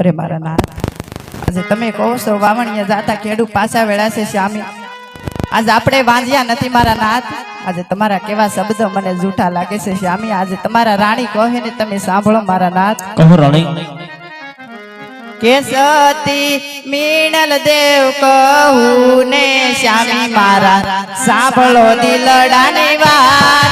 રે મારા નાથ આજે તમે કહો છો વાવણીયા જાતા કેડું પાછા વેળા છે શામી આજ આપણે વાંજીયા નથી મારા નાથ આજે તમારા કેવા શબ્દો મને જૂઠા લાગે છે શામી આજે તમારા રાણી કહેને તમે સાંભળો મારા નાથ કહું રાણી કે સતી મીનળ દેવ કહું ને શામી મારા સાંભળો દિલાડા ને વા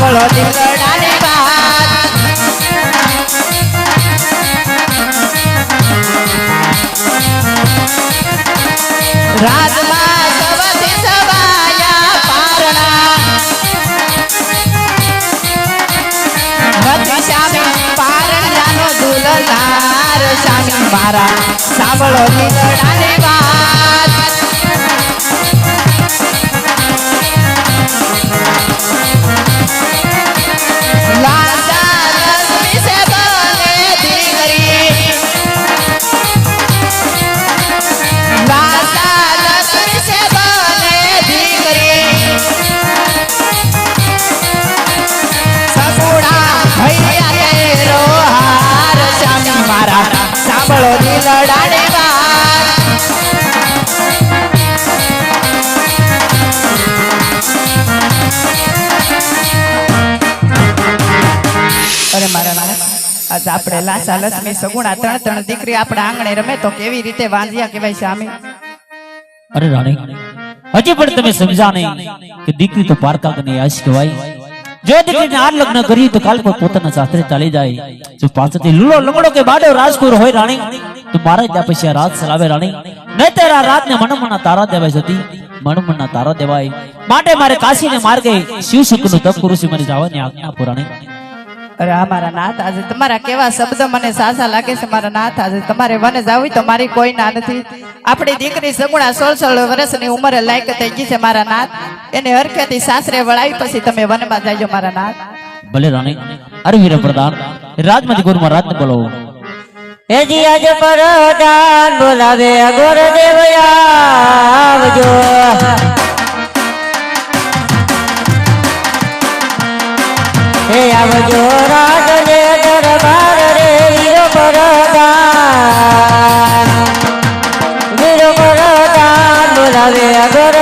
બોલો દીકરાને બાદ રાજમાં સવથી સવાયા પારણા ભક્તિ શ્યામી પારણાનો દુલદાર શ્યામી મારા સાંભળો દીકરાને લોડી લડાળે વારે ઓરે મારા નાથ આજ આપડે લાચા લક્ષ્મી સગુણા તણ તણ દીકરી આપડે આંગણે રમે તો કેવી રીતે વાંજિયા કહેવાય સામી અરે રાણી હજી પણ તમે સમજા નહીં કે દીકરી તો પાર્તાક ને આશ કેવાય જો દીકરીને આ લગ્ન કરી તો કાલ પર પોતાના સાસરે ચાલી જાય જો પાસેથી લૂલો લંગડો કે બાડો રાજકોર હોય રાણી તો મારા ત્યાં પછી રાત સલાવે રાણી નહીં તારા રાતને મનમના તારા દેવાય જતી મનમના તારા દેવાય માટે મારે કાશીને માર્ગે શિવશુકનું તપ કુરુષિ મને જવાની આજ્ઞા પુરાણી અરે આ નાથ આજે તમારા કેવા શબ્દ મને સાસા લાગે છે મારા નાથ આજે તમારે વને જાવી તો મારી કોઈ ના નથી આપણી દીકરી સગુણા સોળ સોળ વર્ષની ઉંમરે લાયક થઈ ગઈ છે મારા નાથ એને હરખેથી સાસરે વળાવી પછી તમે વનમાં જાજો મારા નાથ ભલે રાણી અરે વીર પ્રધાન રાજમતી ગુરુ મહારાજ બોલો હે જી આજ પરદાન બોલાવે ગુરુદેવ આવજો sagrado